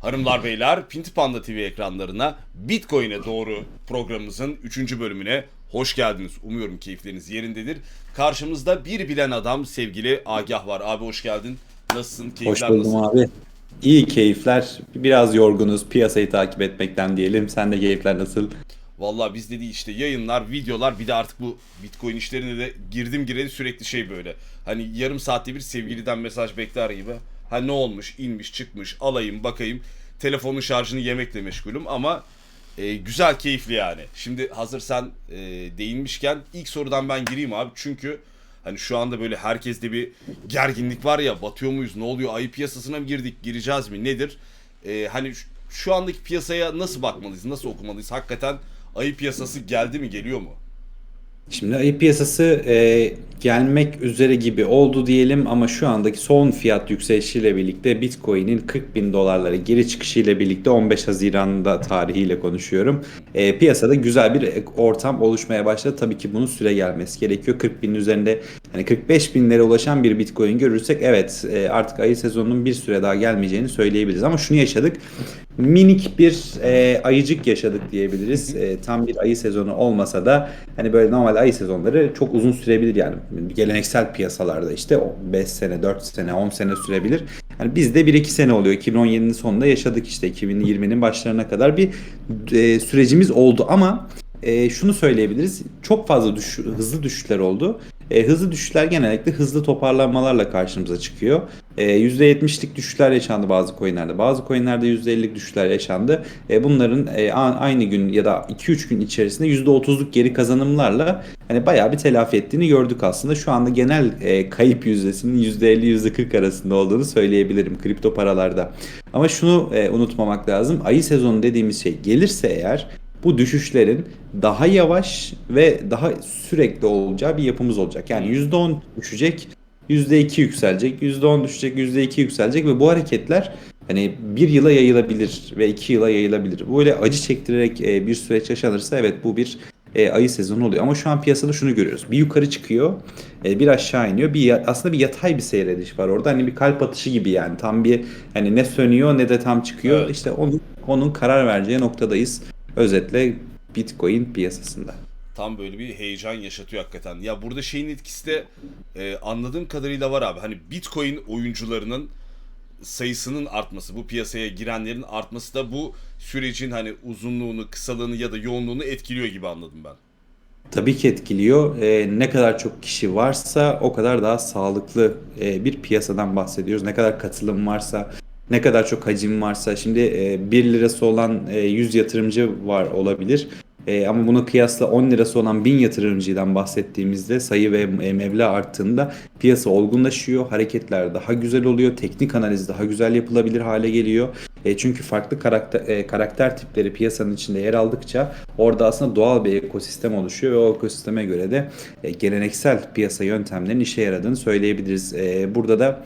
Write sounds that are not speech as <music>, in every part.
Hanımlar beyler Pinti Panda TV ekranlarına Bitcoin'e doğru programımızın 3. bölümüne hoş geldiniz. Umuyorum keyifleriniz yerindedir. Karşımızda bir bilen adam sevgili Agah var. Abi hoş geldin. Nasılsın? Hoş Keyifler buldum nasıl? abi. İyi keyifler. Biraz yorgunuz. Piyasayı takip etmekten diyelim. Sen de keyifler nasıl? Vallahi biz dedi işte yayınlar, videolar bir de artık bu Bitcoin işlerine de girdim gireli sürekli şey böyle. Hani yarım saatte bir sevgiliden mesaj bekler gibi. Ha ne olmuş, inmiş, çıkmış, alayım, bakayım. Telefonun şarjını yemekle meşgulüm ama e, güzel, keyifli yani. Şimdi hazır sen e, değinmişken ilk sorudan ben gireyim abi. Çünkü hani şu anda böyle herkeste bir gerginlik var ya batıyor muyuz, ne oluyor, ayı piyasasına mı girdik, gireceğiz mi, nedir? E, hani şu- andaki piyasaya nasıl bakmalıyız, nasıl okumalıyız? Hakikaten ayı piyasası geldi mi, geliyor mu? Şimdi ayı piyasası e, gelmek üzere gibi oldu diyelim ama şu andaki son fiyat yükselişiyle birlikte Bitcoin'in 40 bin dolarlara geri çıkışıyla birlikte 15 Haziran'da tarihiyle konuşuyorum. E, piyasada güzel bir ortam oluşmaya başladı. Tabii ki bunun süre gelmesi gerekiyor. 40 binin üzerinde hani 45 binlere ulaşan bir Bitcoin görürsek evet e, artık ayı sezonunun bir süre daha gelmeyeceğini söyleyebiliriz. Ama şunu yaşadık. Minik bir e, ayıcık yaşadık diyebiliriz. E, tam bir ayı sezonu olmasa da hani böyle normal ayı sezonları çok uzun sürebilir yani. Geleneksel piyasalarda işte 5 sene, 4 sene, 10 sene sürebilir. Yani bizde 1-2 sene oluyor. 2017'nin sonunda yaşadık işte 2020'nin başlarına kadar bir e, sürecimiz oldu ama e, şunu söyleyebiliriz. Çok fazla düş, hızlı düşüşler oldu. E, hızlı düşüşler genellikle hızlı toparlanmalarla karşımıza çıkıyor. E, %70'lik düşüşler yaşandı bazı coinlerde. Bazı coinlerde %50'lik düşüşler yaşandı. E, bunların e, aynı gün ya da 2-3 gün içerisinde %30'luk geri kazanımlarla hani bayağı bir telafi ettiğini gördük aslında. Şu anda genel e, kayıp yüzdesinin %50-%40 arasında olduğunu söyleyebilirim kripto paralarda. Ama şunu e, unutmamak lazım. Ayı sezonu dediğimiz şey gelirse eğer bu düşüşlerin daha yavaş ve daha sürekli olacağı bir yapımız olacak. Yani %10 düşecek, %2 yükselecek, %10 düşecek, %2 yükselecek ve bu hareketler hani bir yıla yayılabilir ve iki yıla yayılabilir. Böyle acı çektirerek e, bir süreç yaşanırsa evet bu bir e, ayı sezonu oluyor. Ama şu an piyasada şunu görüyoruz. Bir yukarı çıkıyor, e, bir aşağı iniyor. Bir aslında bir yatay bir seyrediş var orada. Hani bir kalp atışı gibi yani. Tam bir hani ne sönüyor ne de tam çıkıyor. Evet. İşte onun onun karar vereceği noktadayız. Özetle Bitcoin piyasasında. Tam böyle bir heyecan yaşatıyor hakikaten. Ya burada şeyin etkisi de e, anladığım kadarıyla var abi. Hani Bitcoin oyuncularının sayısının artması, bu piyasaya girenlerin artması da bu sürecin hani uzunluğunu, kısalığını ya da yoğunluğunu etkiliyor gibi anladım ben. Tabii ki etkiliyor. Ee, ne kadar çok kişi varsa o kadar daha sağlıklı e, bir piyasadan bahsediyoruz. Ne kadar katılım varsa, ne kadar çok hacim varsa. Şimdi e, 1 lirası olan e, 100 yatırımcı var olabilir. E, ama buna kıyasla 10 lirası olan 1000 yatırımcıdan bahsettiğimizde sayı ve e, meblağ arttığında piyasa olgunlaşıyor. Hareketler daha güzel oluyor. Teknik analiz daha güzel yapılabilir hale geliyor. E, çünkü farklı karakter, e, karakter tipleri piyasanın içinde yer aldıkça orada aslında doğal bir ekosistem oluşuyor ve o ekosisteme göre de e, geleneksel piyasa yöntemlerinin işe yaradığını söyleyebiliriz. E, burada da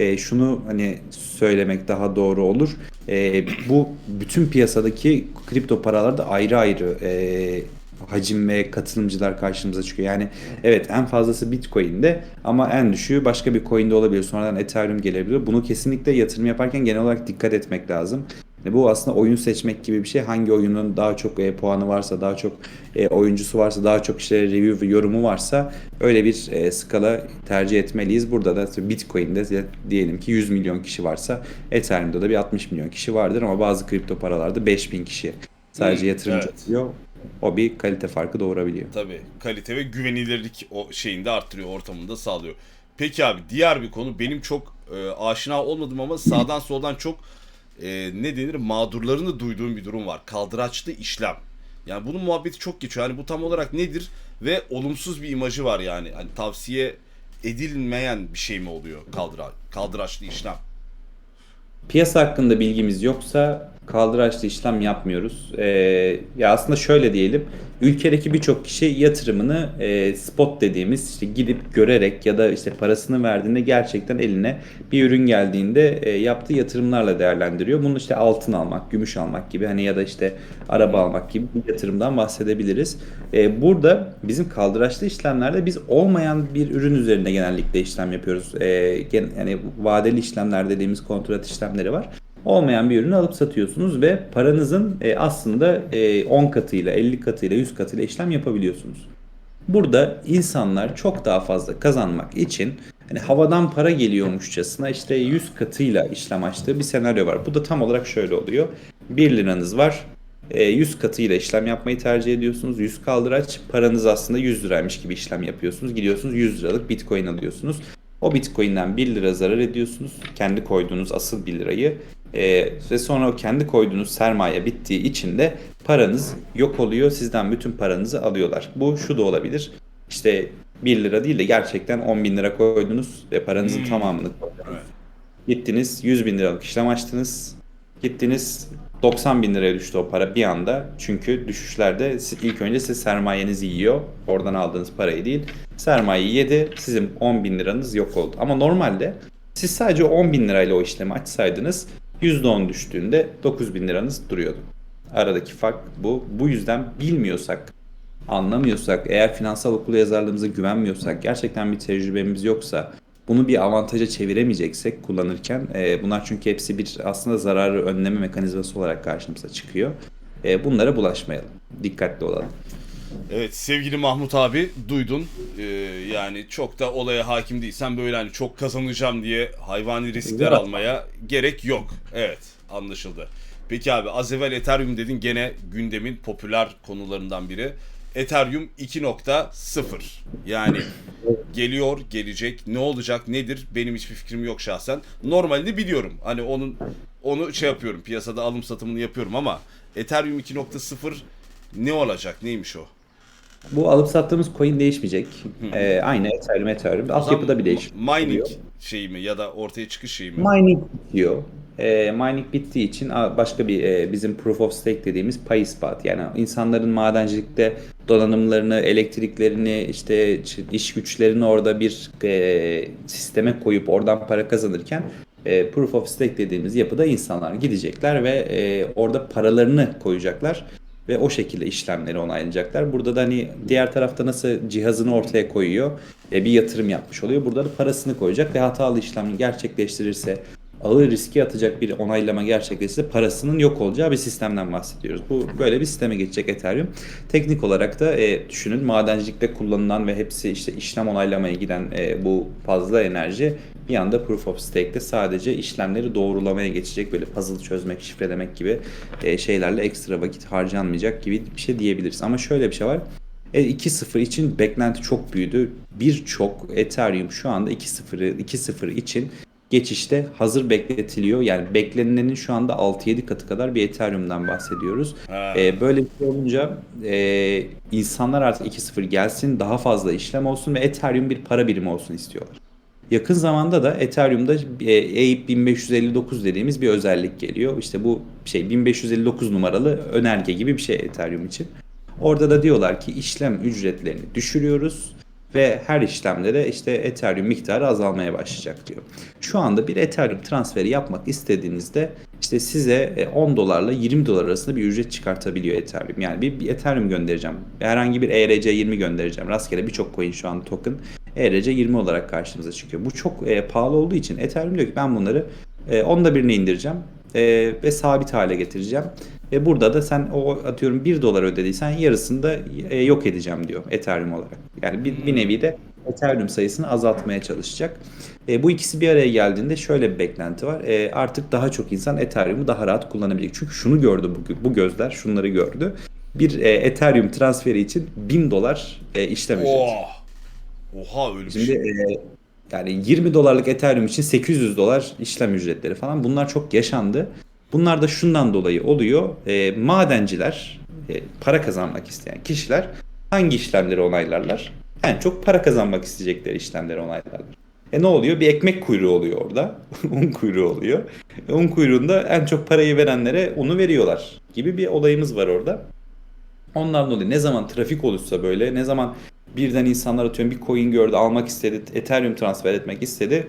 e, şunu hani söylemek daha doğru olur. E, bu bütün piyasadaki kripto paralarda ayrı ayrı e, hacim ve katılımcılar karşımıza çıkıyor. Yani evet en fazlası Bitcoin'de ama en düşüğü başka bir coin'de olabilir. Sonradan Ethereum gelebilir. Bunu kesinlikle yatırım yaparken genel olarak dikkat etmek lazım. Yani bu aslında oyun seçmek gibi bir şey. Hangi oyunun daha çok e, puanı varsa, daha çok e, oyuncusu varsa, daha çok işte review ve yorumu varsa öyle bir e, skala tercih etmeliyiz. Burada da Bitcoin'de diyelim ki 100 milyon kişi varsa Ethereum'da da bir 60 milyon kişi vardır ama bazı kripto paralarda 5000 kişi sadece Hmm, yatırımcı evet. oluyor. O bir kalite farkı doğurabiliyor. Tabii kalite ve güvenilirlik o şeyini de arttırıyor, ortamında sağlıyor. Peki abi diğer bir konu benim çok e, aşina olmadım ama sağdan soldan çok e, ne denir mağdurlarını duyduğum bir durum var. Kaldıraçlı işlem. Yani bunun muhabbeti çok geçiyor. Yani bu tam olarak nedir ve olumsuz bir imajı var yani. Hani tavsiye edilmeyen bir şey mi oluyor kaldıra, kaldıraçlı işlem? Piyasa hakkında bilgimiz yoksa kaldıraçlı işlem yapmıyoruz. Ee, ya aslında şöyle diyelim. Ülkedeki birçok kişi yatırımını e, spot dediğimiz işte gidip görerek ya da işte parasını verdiğinde gerçekten eline bir ürün geldiğinde e, yaptığı yatırımlarla değerlendiriyor. Bunu işte altın almak, gümüş almak gibi hani ya da işte araba almak gibi bir yatırımdan bahsedebiliriz. E, burada bizim kaldıraçlı işlemlerde biz olmayan bir ürün üzerinde genellikle işlem yapıyoruz. E, gen- yani vadeli işlemler dediğimiz kontrat işlemleri var. Olmayan bir ürünü alıp satıyorsunuz ve paranızın e, aslında e, 10 katıyla, 50 katıyla, 100 katıyla işlem yapabiliyorsunuz. Burada insanlar çok daha fazla kazanmak için hani havadan para geliyormuşçasına işte 100 katıyla işlem açtığı bir senaryo var. Bu da tam olarak şöyle oluyor. 1 liranız var. E, 100 katıyla işlem yapmayı tercih ediyorsunuz. 100 kaldıraç. Paranız aslında 100 liraymış gibi işlem yapıyorsunuz. Gidiyorsunuz 100 liralık bitcoin alıyorsunuz. O bitcoin'den 1 lira zarar ediyorsunuz. Kendi koyduğunuz asıl 1 lirayı. E, ve sonra o kendi koyduğunuz sermaye bittiği için de paranız yok oluyor. Sizden bütün paranızı alıyorlar. Bu şu da olabilir. İşte 1 lira değil de gerçekten 10 bin lira koydunuz ve paranızın Hmm. tamamını koydunuz. Evet. Gittiniz 100 bin liralık işlem açtınız. Gittiniz 90 bin liraya düştü o para bir anda. Çünkü düşüşlerde ilk önce siz sermayenizi yiyor. Oradan aldığınız parayı değil. Sermayeyi yedi. Sizin 10 bin liranız yok oldu. Ama normalde siz sadece 10 bin lirayla o işlemi açsaydınız %10 düştüğünde 9 bin liranız duruyordu. Aradaki fark bu. Bu yüzden bilmiyorsak, anlamıyorsak, eğer finansal okul yazarlığımıza güvenmiyorsak, gerçekten bir tecrübemiz yoksa, bunu bir avantaja çeviremeyeceksek kullanırken, e, bunlar çünkü hepsi bir aslında zararı önleme mekanizması olarak karşımıza çıkıyor. E, bunlara bulaşmayalım. Dikkatli olalım. Evet sevgili Mahmut abi duydun. Ee, yani çok da olaya hakim değilsen böyle hani çok kazanacağım diye hayvani riskler almaya gerek yok. Evet anlaşıldı. Peki abi az evvel Ethereum dedin gene gündemin popüler konularından biri. Ethereum 2.0 yani geliyor gelecek ne olacak nedir benim hiçbir fikrim yok şahsen. Normalde biliyorum hani onun onu şey yapıyorum piyasada alım satımını yapıyorum ama Ethereum 2.0 ne olacak neymiş o? Bu alıp sattığımız coin değişmeyecek. E, aynı Ethereum, Ethereum. Altyapıda bir değişim Mining oluyor. şeyi mi ya da ortaya çıkış şeyi mi? Mining bitiyor. E, mining bittiği için başka bir e, bizim proof of stake dediğimiz pay ispat. Yani insanların madencilikte donanımlarını, elektriklerini, işte iş güçlerini orada bir e, sisteme koyup oradan para kazanırken e, proof of stake dediğimiz yapıda insanlar gidecekler ve e, orada paralarını koyacaklar ve o şekilde işlemleri onaylayacaklar. Burada da hani diğer tarafta nasıl cihazını ortaya koyuyor e, bir yatırım yapmış oluyor. Burada da parasını koyacak ve hatalı işlem gerçekleştirirse ağır riske atacak bir onaylama gerçekleşirse parasının yok olacağı bir sistemden bahsediyoruz. Bu böyle bir sisteme geçecek Ethereum. Teknik olarak da e, düşünün madencilikte kullanılan ve hepsi işte işlem onaylamaya giden e, bu fazla enerji bir anda Proof of Stake'de sadece işlemleri doğrulamaya geçecek böyle puzzle çözmek, şifrelemek gibi e, şeylerle ekstra vakit harcanmayacak gibi bir şey diyebiliriz. Ama şöyle bir şey var. E, 2.0 için beklenti çok büyüdü. Birçok Ethereum şu anda 2.0'ı 2.0 için geçişte hazır bekletiliyor. Yani beklenenin şu anda 6-7 katı kadar bir Ethereum'dan bahsediyoruz. Ha. E, böyle bir şey olunca e, insanlar artık 2.0 gelsin, daha fazla işlem olsun ve Ethereum bir para birimi olsun istiyorlar. Yakın zamanda da Ethereum'da EIP 1559 dediğimiz bir özellik geliyor. İşte bu şey 1559 numaralı önerge gibi bir şey Ethereum için. Orada da diyorlar ki işlem ücretlerini düşürüyoruz ve her işlemde de işte Ethereum miktarı azalmaya başlayacak diyor. Şu anda bir Ethereum transferi yapmak istediğinizde işte size e, 10 dolarla 20 dolar arasında bir ücret çıkartabiliyor Ethereum. Yani bir, bir Ethereum göndereceğim. Herhangi bir E ERC20 göndereceğim. Rastgele birçok coin şu an token ERC20 olarak karşımıza çıkıyor. Bu çok e, pahalı olduğu için Ethereum diyor ki ben bunları e, onda birini indireceğim e, ve sabit hale getireceğim. Ve burada da sen o atıyorum 1 dolar ödediysen yarısını da e, yok edeceğim diyor Ethereum olarak. Yani bir, bir nevi de Ethereum sayısını azaltmaya çalışacak. E, bu ikisi bir araya geldiğinde şöyle bir beklenti var. E, artık daha çok insan Ethereum'u daha rahat kullanabilecek. Çünkü şunu gördü bu, bu gözler, şunları gördü. Bir e, Ethereum transferi için 1000 dolar e, işlem ücreti. Oh. Oha öyle bir Şimdi şey. e, yani 20 dolarlık Ethereum için 800 dolar işlem ücretleri falan bunlar çok yaşandı. Bunlar da şundan dolayı oluyor. E, madenciler, e, para kazanmak isteyen kişiler hangi işlemleri onaylarlar? En çok para kazanmak isteyecekleri işlemleri onaylarlar. E ne oluyor? Bir ekmek kuyruğu oluyor orada. <laughs> un kuyruğu oluyor. E, un kuyruğunda en çok parayı verenlere unu veriyorlar gibi bir olayımız var orada. Ondan dolayı ne zaman trafik olursa böyle ne zaman birden insanlar atıyorum bir coin gördü almak istedi Ethereum transfer etmek istedi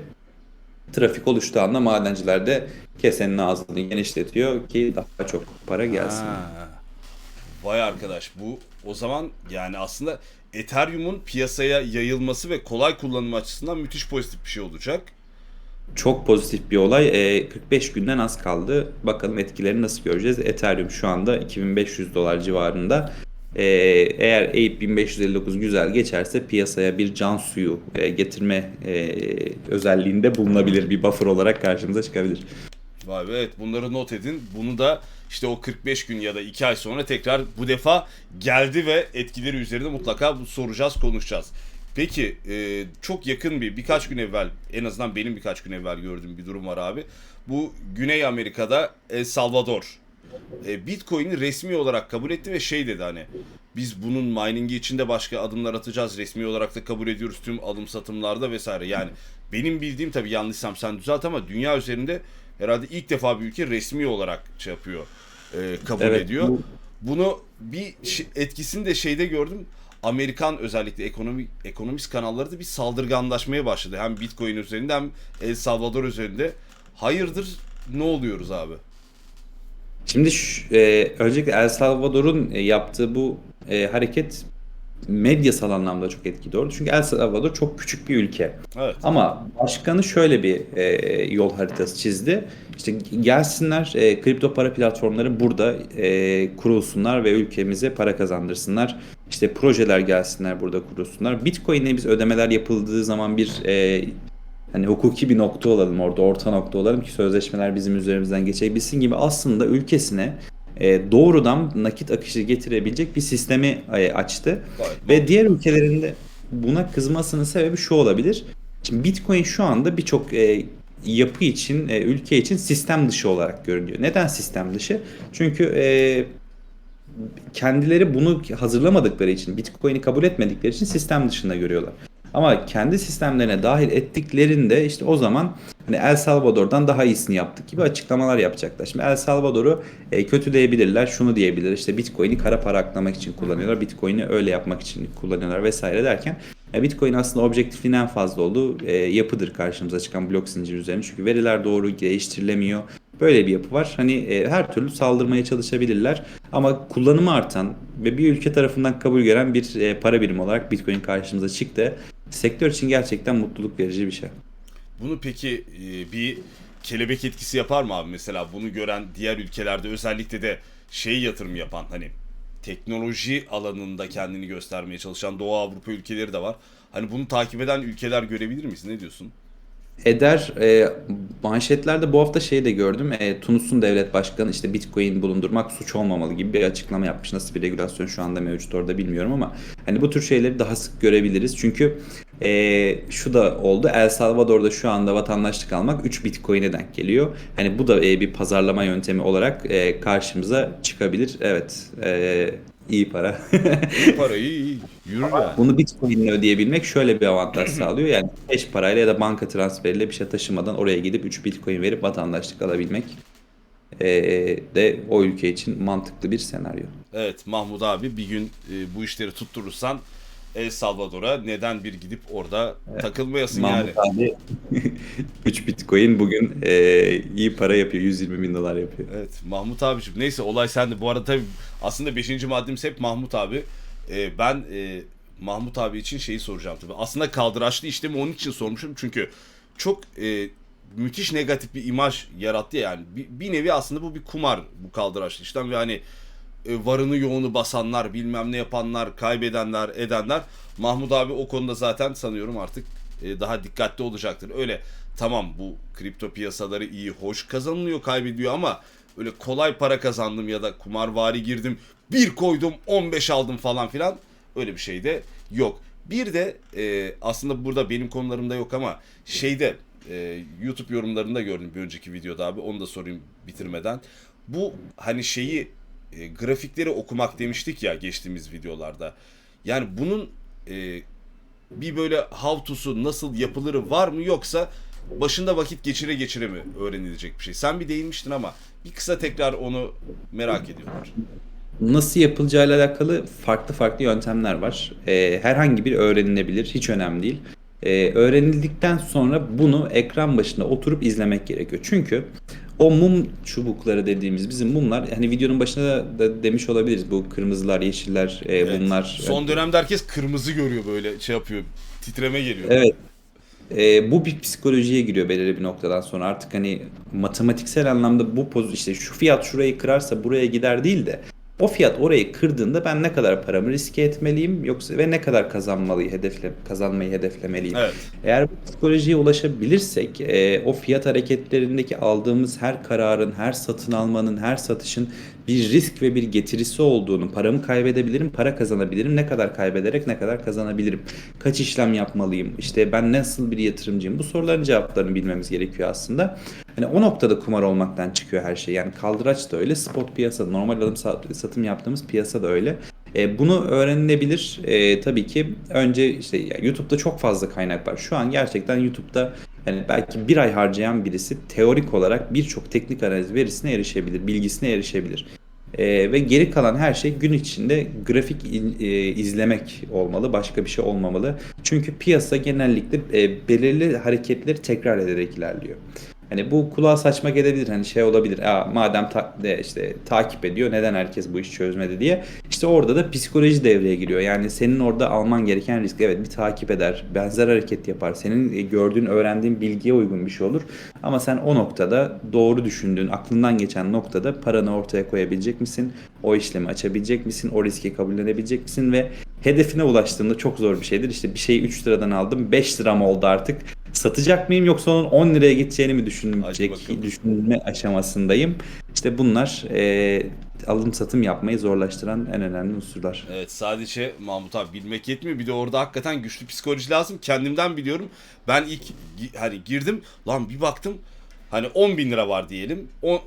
trafik oluştuğu anda madenciler de kesenin ağzını genişletiyor ki daha çok para gelsin. Ha. Vay arkadaş bu o zaman yani aslında Ethereum'un piyasaya yayılması ve kolay kullanım açısından müthiş pozitif bir şey olacak. çok pozitif bir olay. E, 45 günden az kaldı. Bakalım etkilerini nasıl göreceğiz. Ethereum şu anda 2500 dolar civarında. E, eğer APE 1559 güzel geçerse piyasaya bir can suyu e, getirme e, özelliğinde bulunabilir. Bir buffer olarak karşımıza çıkabilir. Vay be evet bunları not edin. Bunu da işte o 45 gün ya da 2 ay sonra tekrar bu defa geldi ve etkileri üzerinde mutlaka soracağız, konuşacağız. Peki e, çok yakın bir birkaç gün evvel en azından benim birkaç gün evvel gördüğüm bir durum var abi. Bu Güney Amerika'da El Salvador e, Bitcoin'i resmi olarak kabul etti ve şey dedi hani biz bunun mining'i için de başka adımlar atacağız. Resmi olarak da kabul ediyoruz tüm alım satımlarda vesaire. Yani benim bildiğim tabii yanlışsam sen düzelt ama dünya üzerinde herhalde ilk defa bir ülke resmi olarak şey yapıyor. e, kabul Evet, ediyor. bu- Bunu bir etkisini de şeyde gördüm. Amerikan özellikle ekonomi ekonomist kanalları da bir saldırganlaşmaya başladı. Hem Bitcoin üzerinde hem El Salvador üzerinde. Hayırdır ne oluyoruz abi? Şimdi şu- e, öncelikle El Salvador'un e, yaptığı bu e, hareket medyasal anlamda çok etkili oldu. Çünkü El Salvador çok küçük bir ülke. Evet. Ama başkanı şöyle bir e, yol haritası çizdi. İşte gelsinler e, kripto para platformları burada e, kurulsunlar ve ülkemize para kazandırsınlar. İşte projeler gelsinler burada kurulsunlar. Bitcoin'e biz ödemeler yapıldığı zaman bir e, hani hukuki bir nokta olalım orada orta nokta olalım ki sözleşmeler bizim üzerimizden geçebilsin gibi aslında ülkesine e, doğrudan nakit akışı getirebilecek bir sistemi e, açtı. Gayet Ve diğer ülkelerin de buna kızmasının sebebi şu olabilir. Şimdi Bitcoin şu anda birçok e, yapı için, e, ülke için sistem dışı olarak görünüyor. Neden sistem dışı? Çünkü e, kendileri bunu hazırlamadıkları için, Bitcoin'i kabul etmedikleri için sistem dışında görüyorlar. Ama kendi sistemlerine dahil ettiklerinde işte o zaman hani El Salvador'dan daha iyisini yaptık gibi açıklamalar yapacaklar. Şimdi El Salvador'u e, kötüleyebilirler, şunu diyebilir işte Bitcoin'i kara para aklamak için kullanıyorlar, Bitcoin'i öyle yapmak için kullanıyorlar vesaire derken e, Bitcoin aslında objektifliğin en fazla olduğu e, yapıdır karşımıza çıkan blok zinciri üzerine. Çünkü veriler doğru değiştirilemiyor. Böyle bir yapı var. Hani e, her türlü saldırmaya çalışabilirler. Ama kullanımı artan ve bir ülke tarafından kabul gören bir e, para birimi olarak Bitcoin karşımıza çıktı. Sektör için gerçekten mutluluk verici bir şey. Bunu peki e, bir kelebek etkisi yapar mı abi mesela bunu gören diğer ülkelerde özellikle de şey yatırım yapan hani teknoloji alanında kendini göstermeye çalışan Doğu Avrupa ülkeleri de var. Hani bunu takip eden ülkeler görebilir miyiz? Ne diyorsun? Eder e, manşetlerde bu hafta şey de gördüm. E, Tunus'un devlet başkanı işte Bitcoin bulundurmak suç olmamalı gibi bir açıklama yapmış. Nasıl bir regülasyon şu anda mevcut orada bilmiyorum ama hani bu tür şeyleri daha sık görebiliriz. Çünkü e, şu da oldu. El Salvador'da şu anda vatandaşlık almak 3 Bitcoin'e denk geliyor. Hani bu da e, bir pazarlama yöntemi olarak e, karşımıza çıkabilir. Evet. E, iyi para. İyi parayı iyi, yürür yani. Bunu Bitcoin'le ödeyebilmek şöyle bir avantaj sağlıyor. Yani peş parayla ya da banka transferiyle bir şey taşımadan oraya gidip 3 Bitcoin verip vatandaşlık alabilmek eee, de o ülke için mantıklı bir senaryo. Evet Mahmut abi bir gün e, bu işleri tutturursan El Salvador'a neden bir gidip orada takılmayasın yani. Mahmut abi <laughs> 3 Bitcoin bugün eee, iyi para yapıyor. 120 bin dolar yapıyor. Evet Mahmut abicim neyse olay sende. Bu arada tabii aslında 5. maddemiz hep Mahmut abi. Ee, ben e, Mahmut abi için şeyi soracağım tabii. Aslında kaldıraçlı işlemi onun için sormuşum. Çünkü çok e, müthiş negatif bir imaj yarattı ya yani. Bir, bir nevi aslında bu bir kumar bu kaldıraçlı işlem ve hani e, varını yoğunu basanlar, bilmem ne yapanlar, kaybedenler, edenler. Mahmut abi o konuda zaten sanıyorum artık e, daha dikkatli olacaktır. Öyle tamam bu kripto piyasaları iyi, hoş kazanılıyor, kaybediyor ama öyle kolay para kazandım ya da kumarvari girdim, bir koydum, 15 aldım falan filan öyle bir şey de yok. Bir de e, aslında burada benim konularımda yok ama şeyde e, YouTube yorumlarında gördüm bir önceki videoda abi onu da sorayım bitirmeden. Bu hani şeyi e, grafikleri okumak demiştik ya geçtiğimiz videolarda. Yani bunun e, bir böyle how to'su nasıl yapılırı var mı yoksa başında vakit geçire geçire mi öğrenilecek bir şey? Sen bir değinmiştin ama bir kısa tekrar onu merak ediyorlar. Nasıl yapılacağıyla alakalı farklı farklı yöntemler var. Ee, herhangi bir öğrenilebilir, hiç önemli değil. Ee, öğrenildikten sonra bunu ekran başında oturup izlemek gerekiyor. Çünkü o mum çubukları dediğimiz bizim mumlar, hani videonun başında da demiş olabiliriz bu kırmızılar, yeşiller, e, Evet. bunlar. Son dönemde herkes kırmızı görüyor böyle şey yapıyor. Titreme geliyor. Evet. e, bu bir psikolojiye giriyor belirli bir noktadan sonra. Artık hani matematiksel anlamda bu poz işte şu fiyat şurayı kırarsa buraya gider değil de o fiyat orayı kırdığında ben ne kadar paramı riske etmeliyim yoksa ve ne kadar kazanmalıyı hedefle kazanmayı hedeflemeliyim. Evet. Eğer bu psikolojiye ulaşabilirsek e, o fiyat hareketlerindeki aldığımız her kararın, her satın almanın, her satışın bir risk ve bir getirisi olduğunu, paramı kaybedebilirim, para kazanabilirim, ne kadar kaybederek ne kadar kazanabilirim, kaç işlem yapmalıyım, işte ben nasıl bir yatırımcıyım bu soruların cevaplarını bilmemiz gerekiyor aslında. Hani o noktada kumar olmaktan çıkıyor her şey. Yani kaldıraç da öyle, spot piyasa, normal alım sat- satım yaptığımız piyasa da öyle. E, bunu öğrenilebilir. E, tabii ki önce işte ya YouTube'da çok fazla kaynak var. Şu an gerçekten YouTube'da yani belki bir ay harcayan birisi teorik olarak birçok teknik analiz verisine erişebilir, bilgisine erişebilir. E, ve geri kalan her şey gün içinde grafik in- e, izlemek olmalı, başka bir şey olmamalı. Çünkü piyasa genellikle e, belirli hareketleri tekrar ederek ilerliyor. Hani bu kulağa saçma gelebilir. Hani şey olabilir. Aa, madem ta- de işte takip ediyor neden herkes bu işi çözmedi diye. İşte orada da psikoloji devreye giriyor. Yani senin orada alman gereken risk evet bir takip eder. Benzer hareket yapar. Senin e, gördüğün, öğrendiğin bilgiye uygun bir şey olur. Ama sen o noktada doğru düşündüğün, aklından geçen noktada paranı ortaya koyabilecek misin? O işlemi açabilecek misin? O riski kabullenebilecek misin? Ve hedefine ulaştığında çok zor bir şeydir. İşte bir şeyi 3 liradan aldım 5 liram oldu artık. Satacak mıyım yoksa onun 10 liraya gideceğini mi düşünecek, düşünme aşamasındayım. İşte bunlar e, alım satım yapmayı zorlaştıran en önemli unsurlar. Evet sadece Mahmut abi bilmek yetmiyor. Bir de orada hakikaten güçlü psikoloji lazım. Kendimden biliyorum. Ben ilk hani girdim lan bir baktım hani 10 bin lira var diyelim. O,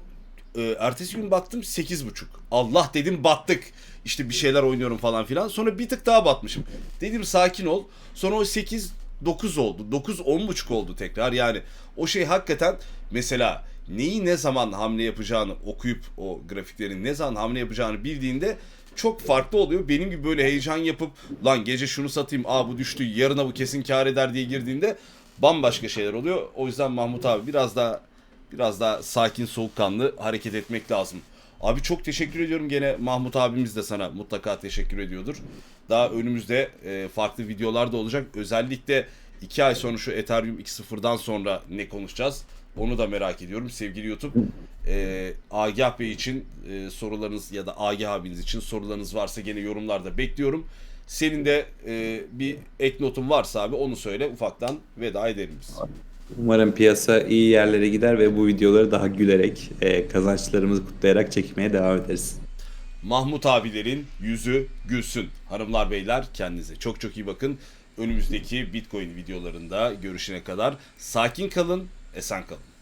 e, ertesi gün baktım 8,5. Allah dedim battık. İşte bir şeyler oynuyorum falan filan. Sonra bir tık daha batmışım. Dedim sakin ol. Sonra o 8 9 oldu. 9 10,5 oldu tekrar. Yani o şey hakikaten mesela neyi ne zaman hamle yapacağını okuyup o grafiklerin ne zaman hamle yapacağını bildiğinde çok farklı oluyor. Benim gibi böyle heyecan yapıp lan gece şunu satayım aa bu düştü yarına bu kesin kar eder diye girdiğinde bambaşka şeyler oluyor. O yüzden Mahmut abi biraz daha biraz daha sakin soğukkanlı hareket etmek lazım. Abi çok teşekkür ediyorum gene Mahmut abimiz de sana mutlaka teşekkür ediyordur. Daha önümüzde e, farklı videolar da olacak. Özellikle 2 ay sonra şu Ethereum 2.0'dan sonra ne konuşacağız? Onu da merak ediyorum sevgili YouTube. E, Agah Bey için e, sorularınız ya da Agah abiniz için sorularınız varsa gene yorumlarda bekliyorum. Senin de e, bir ek notun varsa abi onu söyle ufaktan veda edelim biz. Umarım piyasa iyi yerlere gider ve bu videoları daha gülerek, e, kazançlarımızı kutlayarak çekmeye devam ederiz. Mahmut abilerin yüzü gülsün. Hanımlar beyler kendinize çok çok iyi bakın. Önümüzdeki Bitcoin videolarında görüşene kadar sakin kalın, esen kalın.